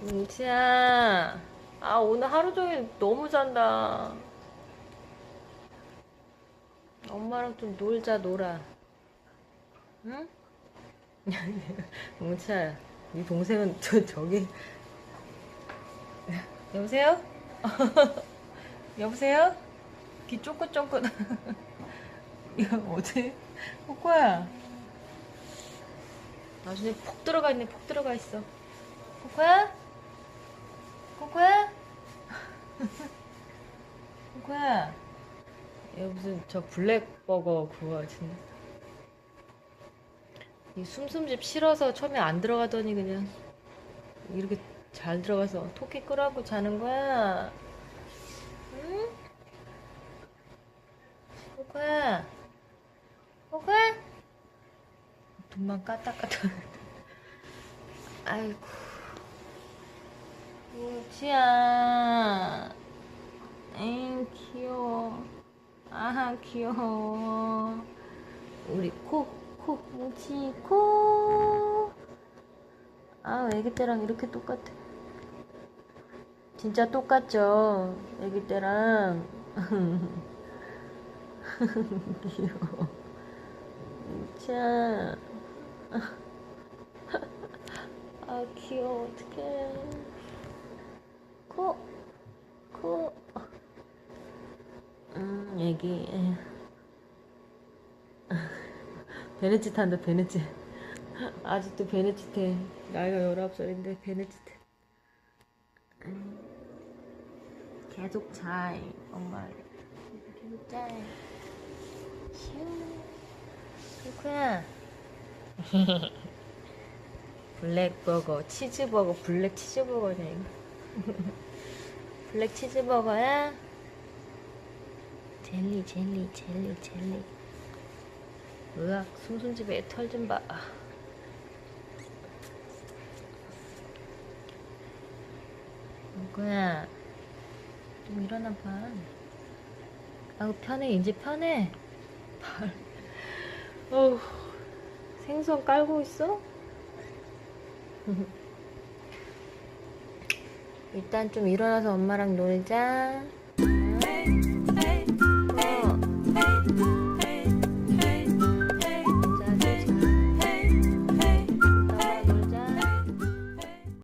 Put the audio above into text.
뭉치야. 아, 오늘 하루 종일 너무 잔다. 엄마랑 좀 놀자, 놀아. 응? 뭉치야, 네 동생은 저, 저기. 여보세요? 여보세요? 귀 쫑긋쫑긋. 이거 뭐지? 코코야. 나중에 푹 들어가 있네, 푹 들어가 있어. 코코야? 코코야? 코코야? 얘 무슨 저 블랙버거 그거 같은데. 이 숨숨집 싫어서 처음에 안 들어가더니 그냥 이렇게 잘 들어가서 토끼 끌어안고 자는 거야. 응? 코코야? 코코야? 눈만 까딱까딱. 아이고. 뭉치야. 엥, 귀여워. 아하, 귀여워. 우리 코, 코, 뭉치, 코. 아, 애기 때랑 이렇게 똑같아. 진짜 똑같죠? 애기 때랑. 귀여워. 뭉치야. 아 귀여워 어떡해 코, 코 음 애기 베네짓 한다 베네짓 아직도 베네짓 해 나이가 19살인데 베네짓 해 음, 계속 잘 엄마 계속 잘 슈. 코코야 블랙버거, 치즈버거, 블랙 치즈버거네. 이거. 블랙 치즈버거야? 젤리, 젤리, 젤리, 젤리. 으악, 숨숨집에 털 좀 봐. 뭐야? 좀 일어나 봐. 아우, 편해, 이제 편해. 발. 어우, 생선 깔고 있어? 일단 좀 일어나서 엄마랑 놀자.